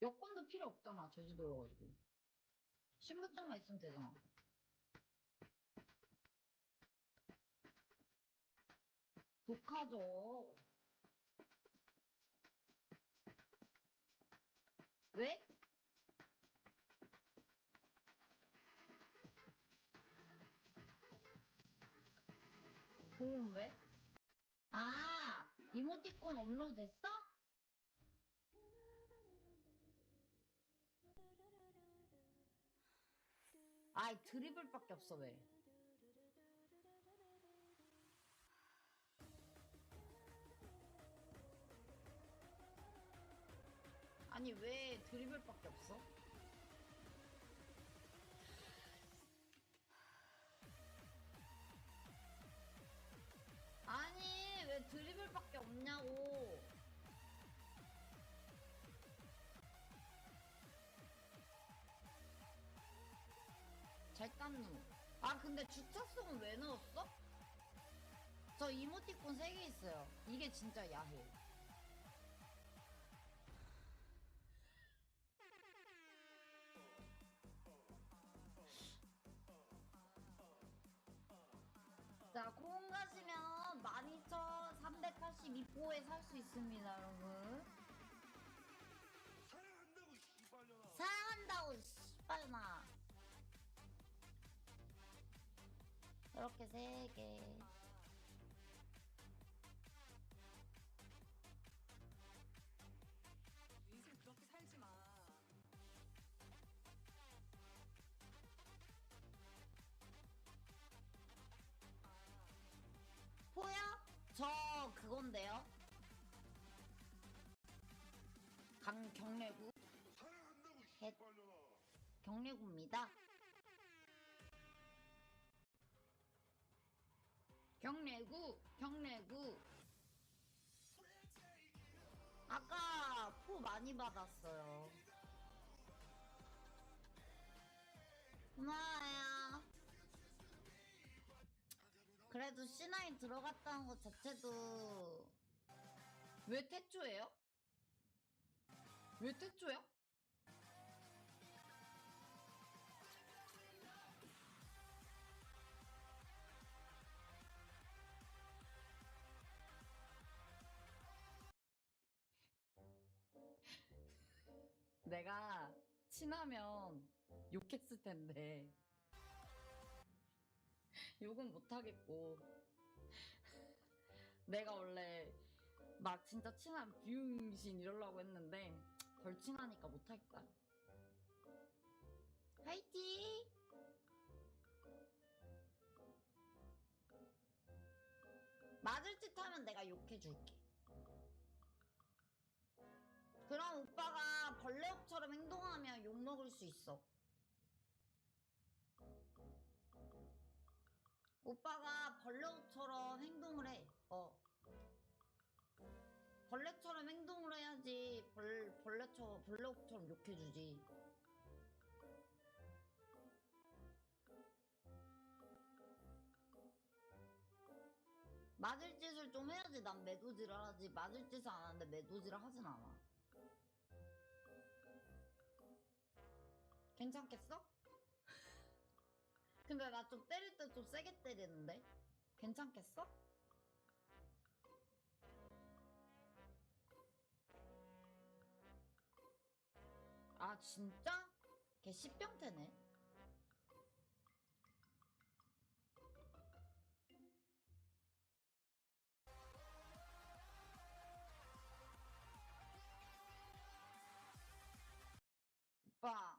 여권도 필요 없잖아, 제주도여가지고. 신분증만 있으면 되잖아. 독하죠. 왜? 그럼 왜? 아, 이모티콘 업로드 됐어? 아이, 드리블밖에 없어, 왜? 아니, 왜 드리블밖에 없어? 아니, 왜 드리블밖에 없냐고. 잘 땄누. 아, 근데 주차성은 왜 넣었어? 저 이모티콘 3개 있어요. 이게 진짜 야해. 자, 콩 가시면 12,382포에 살 수 있습니다, 여러분. 사랑한다고 씨발년아 사랑한다고, 씨발나. 이렇게 세 개. 인생 그렇게 살지 마. 보여? 저 그건데요. 강 경례구. 씨발년아 경례구입니다. 경례구 경례구. 아까 포 많이 받았어요. 고마워요. 그래도 C9 들어갔다는 것 자체도 왜 태초예요? 왜 태초야? 내가 친하면 욕했을 텐데. 욕은 못하겠고. 내가 원래 막 진짜 친한 비용신 이러려고 했는데 덜 친하니까 못할까 화이팅! 맞을 짓 하면 내가 욕해줄게. 그럼 오빠가 벌레업처럼 행동하면 욕먹을 수 있어 오빠가 벌레처럼 행동을 해. 어. 벌레처럼 행동을 해야지 벌 벌레처럼 벌레처럼 욕해주지. 맞을 짓을 좀 해야지 난 매도질을 하지 맞을 짓을 안 하는데 매도질을 하진 않아 괜찮겠어? 근데 나 좀 때릴 때 좀 세게 때리는데? 괜찮겠어? 아 진짜? 걔 씨병태네 오빠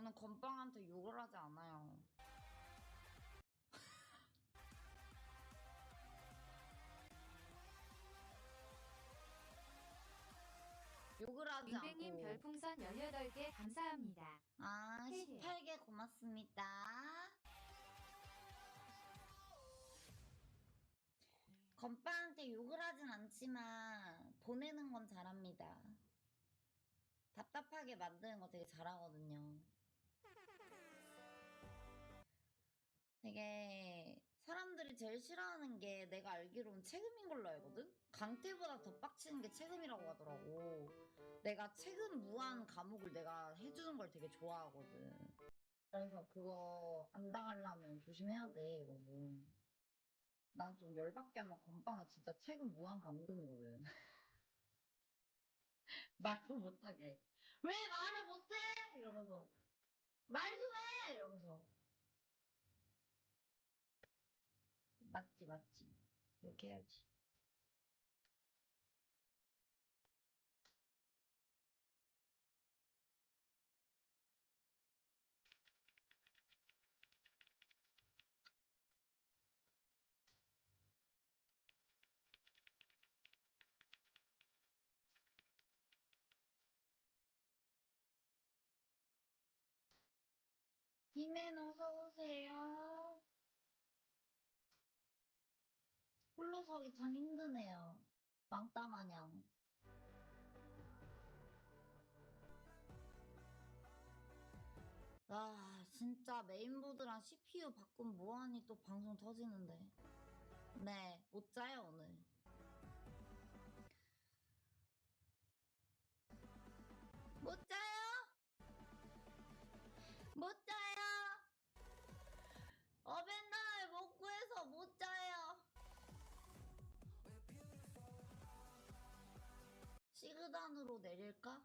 저는 건빵한테 욕을 하지 않아요. 욕을 하지 않고. 별풍선 18개 감사합니다. 아, 헤헤. 18개 고맙습니다. 건빵한테 욕을 하진 않지만 보내는 건 잘합니다. 답답하게 만드는 거 되게 잘하거든요. 되게 사람들이 제일 싫어하는 게 내가 알기로는 책임인 걸로 알거든? 강태보다 더 빡치는 게 책임이라고 하더라고. 내가 책임 무한 과목을 내가 해주는 걸 되게 좋아하거든. 그래서 그거 안 당하려면 조심해야 돼, 여러분. 난좀 열받게 하면 건빵아 진짜 책임 무한 감동이거든. 말도 못하게. 왜 말을 못해? 이러면서. 말 좀 해! 이러면서. 맞지, 맞지. 이렇게 해야지. 힘엔 어서오세요. 홀로 서기 참 힘드네요. 왕따 마냥. 아, 진짜 메인보드랑 CPU 바꾼 뭐하니 또 방송 터지는데. 네, 못 자요, 오늘. 못 자 시그단으로 내릴까?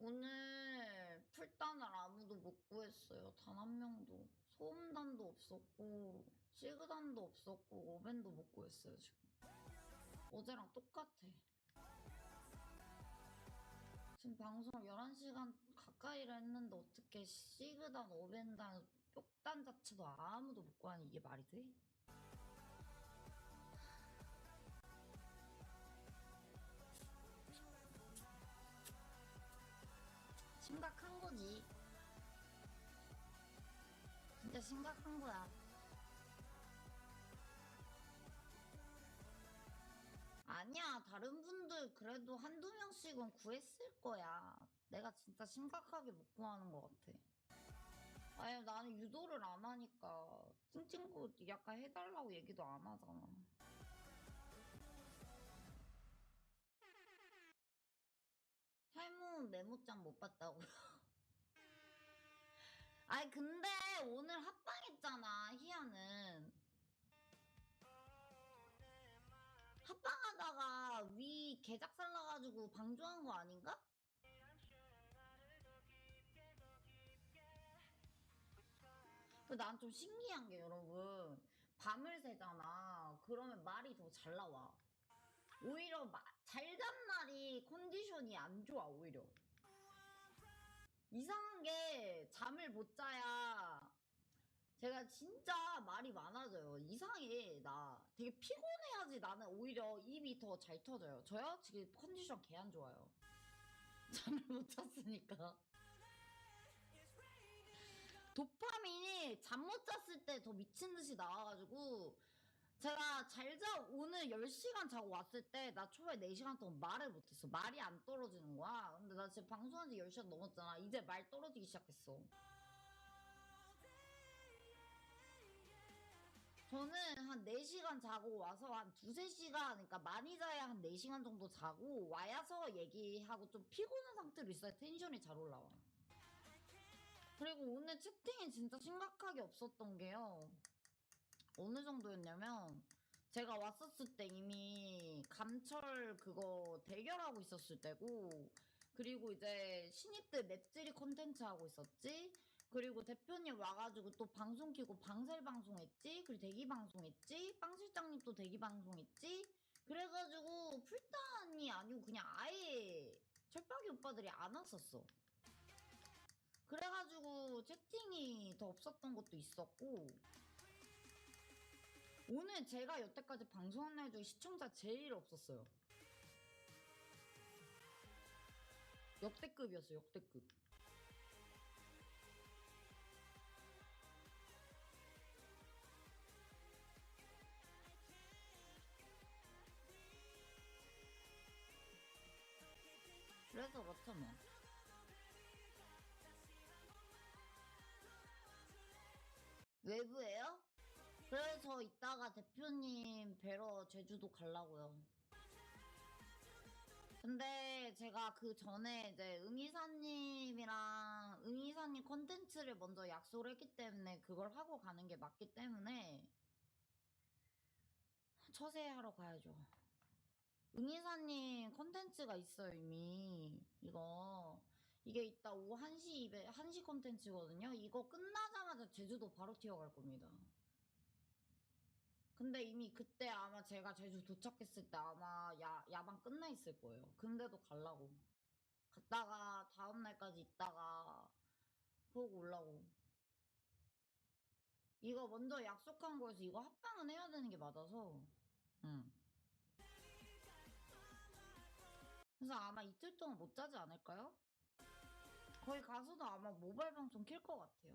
오늘 풀단을 아무도 못 구했어요. 단 한 명도. 소음단도 없었고, 시그단도 없었고, 오벤도 못 구했어요, 지금. 어제랑 똑같아. 지금 방송 11시간 가까이를 했는데 어떻게 시그단, 오벤단, 뾱단 자체도 아무도 못 구하니 이게 말이 돼? 심각한 거지. 진짜 심각한 거야. 아니야, 다른 분들 그래도 한두 명씩은 구했을 거야. 내가 진짜 심각하게 못 구하는 것 같아. 아니, 나는 유도를 안 하니까 찡찡구 약간 해달라고 얘기도 안 하잖아. 할머니 메모장 못 봤다고요? 아니 근데 오늘 합방했잖아 희야는 합방하다가 위 개작살 나가지고 방종한 거 아닌가? 난 좀 신기한 게 여러분 밤을 새잖아 그러면 말이 더 잘 나와 오히려 잘잔 날이 컨디션이 안 좋아 오히려. 이상한 게 잠을 못 자야 제가 진짜 말이 많아져요. 이상해 나. 되게 피곤해야지 나는 오히려 입이 더 잘 터져요. 저요? 지금 컨디션 개 안 좋아요. 잠을 못 잤으니까. 도파민이 잠 못 잤을 때 더 미친 듯이 나와가지고 제가 잘 자, 오늘 10시간 자고 왔을 때, 나 초반에 4시간 동안 말을 못했어. 말이 안 떨어지는 거야. 근데 나 지금 방송한 지 10시간 넘었잖아. 이제 말 떨어지기 시작했어. 저는 한 4시간 자고 와서 한 두세 시간, 그러니까 많이 자야 한 4시간 정도 자고, 와야서 얘기하고 좀 피곤한 상태로 있어야 텐션이 잘 올라와. 그리고 오늘 채팅이 진짜 심각하게 없었던 게요. 어느 정도였냐면 제가 왔었을 때 이미 감철 그거 대결하고 있었을 때고 그리고 이제 신입들 맵질이 콘텐츠 하고 있었지. 그리고 대표님 와가지고 또 방송 키고 방셀 방송했지. 그리고 대기 방송했지. 빵 실장님 또 대기 방송했지. 그래가지고 풀단이 아니고 그냥 아예 철박이 오빠들이 안 왔었어. 그래가지고 채팅이 더 없었던 것도 있었고 오늘 제가 여태까지 방송한 날 중에 시청자 제일 없었어요. 역대급이었어요, 역대급. 그래서 그렇죠 뭐. 외부에요? 그래서 이따가 대표님 뵈러 제주도 가려고요. 근데 제가 그 전에 이제 응이사님이랑 응이사님 컨텐츠를 먼저 약속을 했기 때문에 그걸 하고 가는 게 맞기 때문에 처세하러 가야죠. 응이사님 컨텐츠가 있어요 이미 이거 이게 이따 오후 1시 200, 1시 컨텐츠거든요. 이거 끝나자마자 제주도 바로 튀어갈 겁니다. 근데 이미 그때 아마 제가 제주 도착했을 때 아마 야, 야방 끝나 있을 거예요. 근데도 갈라고. 갔다가 다음날까지 있다가 보고 올라고. 이거 먼저 약속한 거여서 이거 합방은 해야 되는 게 맞아서. 응. 그래서 아마 이틀 동안 못 자지 않을까요? 거기 가서도 아마 모바일 방송 킬 것 같아요.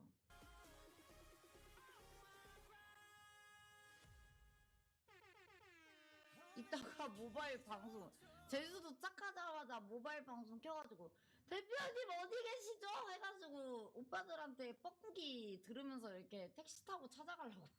이따가 모바일 방송 제주도 짝하자마자 모바일 방송 켜가지고 대표님 어디 계시죠? 해가지고 오빠들한테 뻐꾸기 들으면서 이렇게 택시 타고 찾아가려고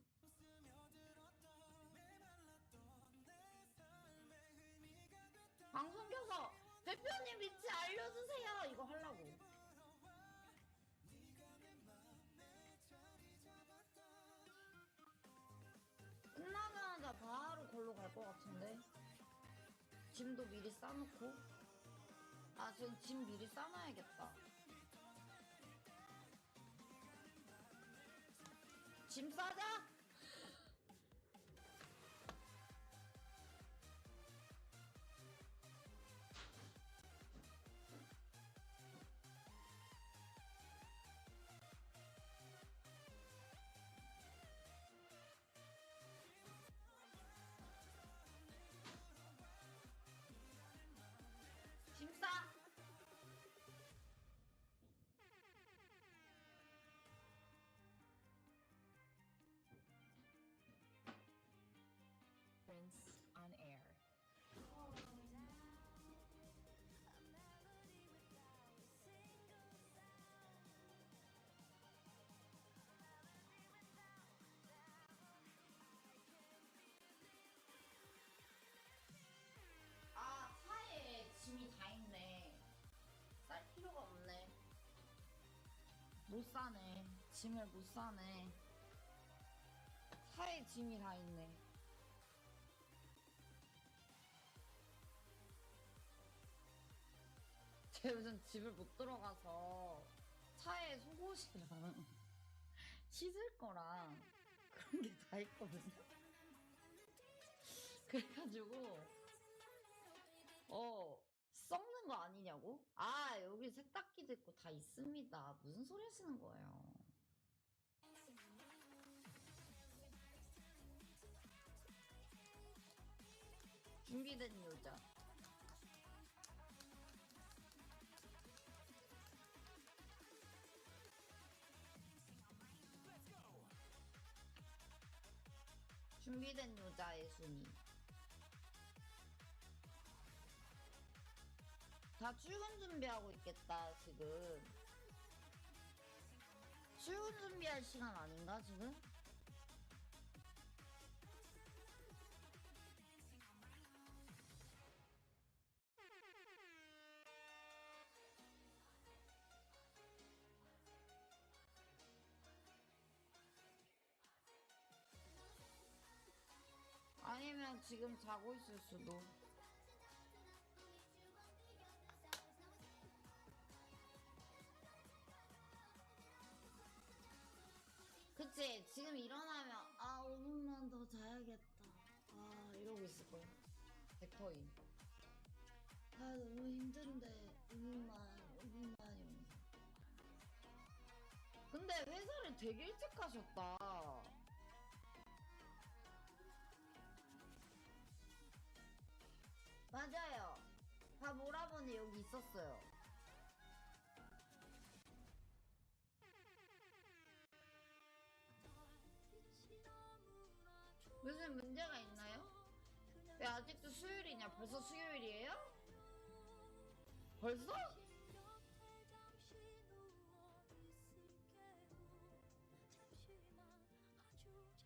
걸로 갈 것 같은데. 짐도 미리 싸놓고. 아 지금 짐 미리 싸놔야겠다. 짐 싸자 못 싸네. 짐을 못 싸네. 차에 짐이 다 있네. 제가 요즘 집을 못 들어가서 차에 속옷이랑 씻을 거랑 그런 게 다 있거든요. 그래가지고 어 썩는 거 아니냐고? 아 여기 세탁기도 있고 다 있습니다. 무슨 소리 하시는 거예요? 준비된 여자. 준비된 여자의 순위. 다 출근 준비하고 있겠다, 지금. 출근 준비할 시간 아닌가, 지금? 아니면 지금 자고 있을 수도. 그치 지금 일어나면 아 5분만 더 자야겠다. 아 이러고 있을 거야. 100%임 아 너무 힘든데 5분만 5분만 이러면서. 근데 회사를 되게 일찍 가셨다. 맞아요. 밥 오라버니 여기 있었어요 무슨 문제가 있나요? 왜 아직도 수요일이냐? 벌써 수요일이에요? 벌써?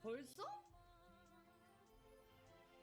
벌써?